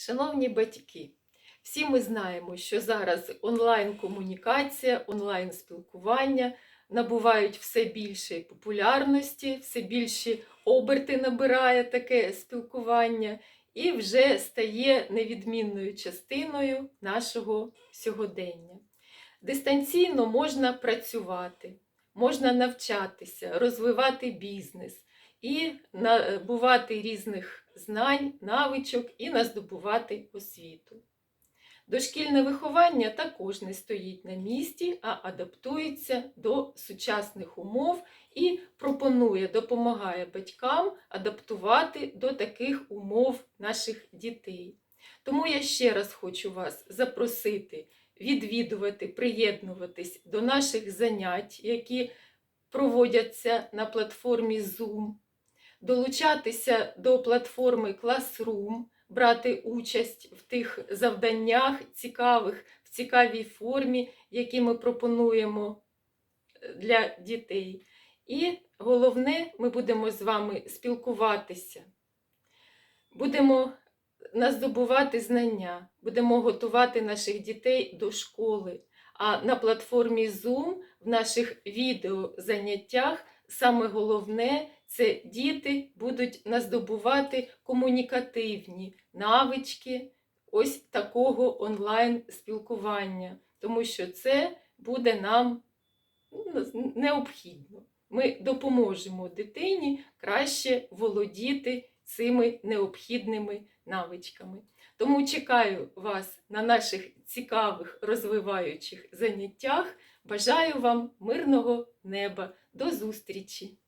Шановні батьки, всі ми знаємо, що зараз онлайн-комунікація, онлайн-спілкування набувають все більшої популярності, все більші оберти набирає таке спілкування і вже стає невідмінною частиною нашого сьогодення. Дистанційно можна працювати, можна навчатися, розвивати бізнес і набувати різних знань, навичок і наздобувати освіту. Дошкільне виховання також не стоїть на місці, а адаптується до сучасних умов і пропонує, допомагає батькам адаптувати до таких умов наших дітей. Тому я ще раз хочу вас запросити відвідувати, приєднуватись до наших занять, які проводяться на платформі Zoom, долучатися до платформи Classroom, брати участь в тих завданнях цікавих, в цікавій формі, які ми пропонуємо для дітей. І головне, ми будемо з вами спілкуватися, будемо наздобувати знання, будемо готувати наших дітей до школи. А на платформі Zoom в наших відеозаняттях саме головне це діти будуть наздобувати комунікативні навички ось такого онлайн-спілкування, тому що це буде нам ну, необхідно. Ми допоможемо дитині краще володіти цими необхідними навичками. Тому чекаю вас на наших цікавих розвиваючих заняттях. Бажаю вам мирного неба. До зустрічі!